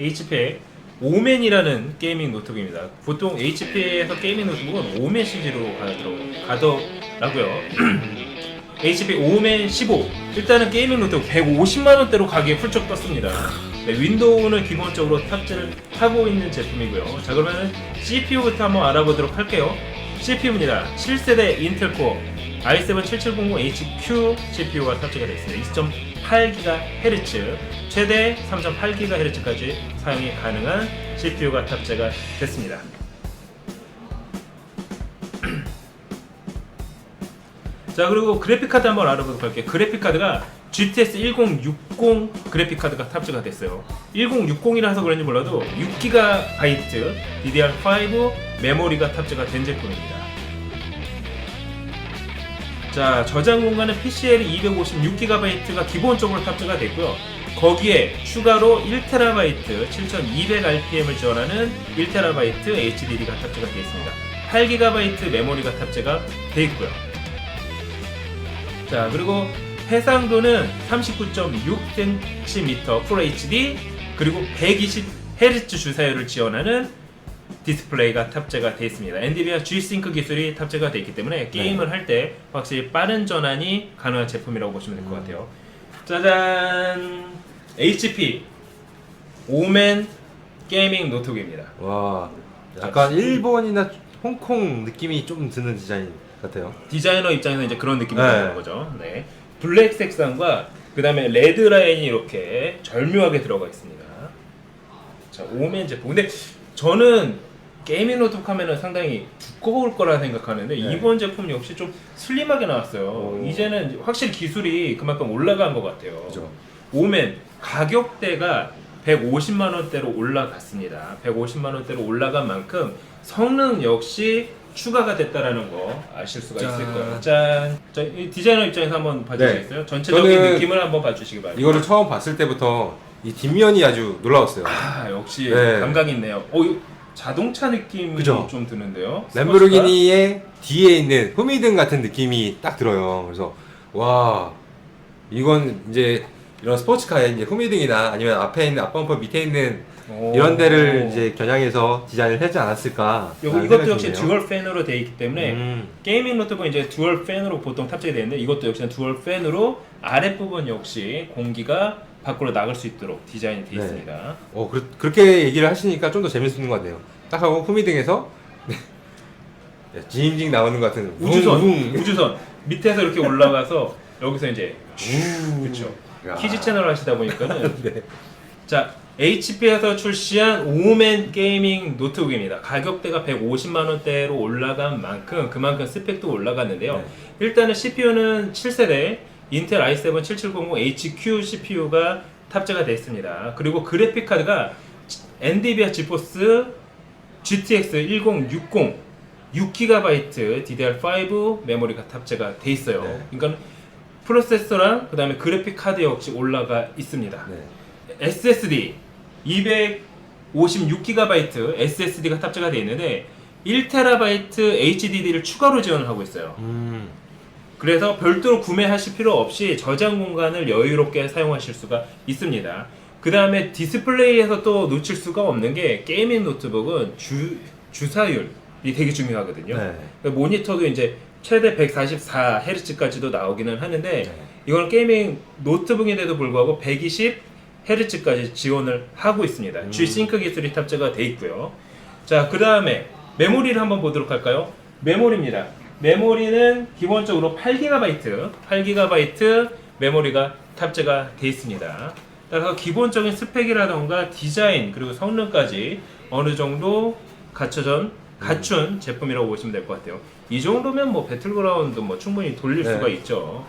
HP의 오맨이라는 게이밍 노트북입니다. 보통 HP에서 게이밍 노트북은 오맨 시리즈로 가더라고- 가더라고요. HP 오맨 15 일단은 게이밍 노트북 150만 원대로 가격이 훌쩍 떴습니다. 네, 윈도우는 기본적으로 탑재를 하고 있는 제품이고요. 자 그러면 CPU부터 한번 알아보도록 할게요. CPU입니다. 7세대 인텔 코어 i7-7700HQ CPU가 탑재가 되어 있습니다. 2.8GHz, 최대 3.8GHz까지 사용이 가능한 CPU가 탑재가 됐습니다. 자 그리고 그래픽 카드 한번 알아보도록 할게요. 그래픽 카드가 GTX 1060 그래픽 카드가 탑재가 됐어요. 1060이라서 그런지 몰라도 6GB DDR5 메모리가 탑재가 된 제품입니다. 자 저장 공간은 PCL이 256GB가 기본적으로 탑재가 됐고요. 거기에 추가로 1TB 7200rpm을 지원하는 1TB HDD가 탑재가 되어 있습니다. 8GB 메모리가 탑재가 되어 있고요. 자 그리고 해상도는 39.6cm Full HD 그리고 120Hz 주사율을 지원하는 디스플레이가 탑재가 되어 있습니다. 엔디비아 G-Sync 기술이 탑재가 되어 있기 때문에 게임을 할때 확실히 빠른 전환이 가능한 제품이라고 보시면 될 것 같아요. 짜잔 HP 오멘 게이밍 노트북입니다. 와, 약간 일본이나 홍콩 느낌이 좀 드는 디자인 같아요. 디자이너 입장에서 이제 그런 느낌이 네. 드는 거죠. 네. 블랙 색상과 그 다음에 레드 라인이 이렇게 절묘하게 들어가 있습니다. 자, 오멘 제품. 근데 저는 게이밍 노트북 하면은 상당히 두꺼울 거라 생각하는데 네. 이번 제품 역시 좀 슬림하게 나왔어요. 오. 이제는 확실히 기술이 그만큼 올라간 것 같아요. 그죠. 오멘 가격대가 150만 원대로 올라갔습니다. 150만 원대로 올라간 만큼 성능 역시 추가가 됐다라는 거 아실 수가 있을 짠. 거예요. 짠. 자, 이 디자이너 입장에서 한번 봐주시겠어요? 전체적인 저는 느낌을 한번 봐주시기 바랍니다. 이거를 처음 봤을 때부터 이 뒷면이 아주 놀라웠어요. 아 역시 네. 감각 있네요. 어, 이거 자동차 느낌이 그죠. 좀 드는데요. 램보르기니의 뒤에 있는 후미등 같은 느낌이 딱 들어요. 그래서 와 이건 이제 이런 스포츠카에 이제 후미등이나 아니면 앞에 있는 앞범퍼 밑에 있는 오. 이런 데를 이제 겨냥해서 디자인을 하지 않았을까. 요, 이것도 역시. 듀얼 팬으로 되어 있기 때문에 음. 게이밍 노트북은 이제 듀얼 팬으로 보통 탑재가 되는데 이것도 역시 듀얼 팬으로 아랫 부분 역시 공기가 밖으로 나갈 수 있도록 디자인이 되어 네. 있습니다. 어 그, 그렇게 얘기를 하시니까 좀 더 재밌는 것 같네요. 딱 하고 후미등에서 네, 징징 나오는 것 같은 우주선, 웅, 웅. 우주선 밑에서 이렇게 올라가서 여기서 이제 우. 그렇죠. 야. 키즈 채널 하시다 보니까는 네. 자 HP에서 출시한 오멘 게이밍 노트북입니다. 가격대가 150만 원대로 올라간 만큼 그만큼 스펙도 올라갔는데요. 네. 일단은 CPU는 7세대 인텔 i7 7700HQ CPU가 탑재가 됐습니다. 그리고 그래픽 카드가 엔디비아 지포스 GTX 1060 6GB DDR5 메모리가 tab재가 돼 있어요. 네. 그러니까 프로세서랑 그다음에 그래픽 카드 역시 올라가 있습니다. 네. SSD 256GB SSD가 탑재가 되어 있는데 1TB HDD를 추가로 지원을 하고 있어요. 음. 그래서 별도로 구매하실 필요 없이 저장 공간을 여유롭게 사용하실 수가 있습니다. 그 다음에 디스플레이에서 또 놓칠 수가 없는 게 게이밍 노트북은 주, 주사율이 되게 중요하거든요. 네. 그러니까 모니터도 이제 최대 144Hz까지도 나오기는 하는데 네. 이건 게이밍 노트북인데도 불구하고 120Hz까지 지원을 하고 있습니다. 음. G-Sync 기술이 탑재가 돼 있고요. 자, 그 다음에 메모리를 한번 보도록 할까요? 메모리입니다. 메모리는 기본적으로 8GB, 8GB 메모리가 탑재가 돼 있습니다. 따라서 기본적인 스펙이라던가 디자인 그리고 성능까지 어느 정도 갖춰전 갖춘 제품이라고 보시면 될 것 같아요. 이 정도면 뭐 배틀그라운드 뭐 충분히 돌릴 네. 수가 있죠.